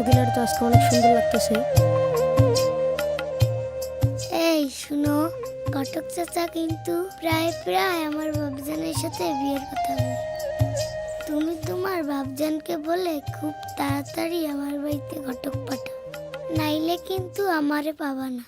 আমার সকিনার তো আজকে অনেক সুন্দর লাগতেছে। এই, শুনো ঘটক চাচা কিন্তু প্রায় প্রায় আমার বাবজানের সাথে বিয়ের কথা বলে। তুমি তোমার বাবজানকে বলে খুব তাড়াতাড়ি আমার বাড়িতে ঘটক পাঠাও। নাইলে কিন্তু আমারে পাবা না।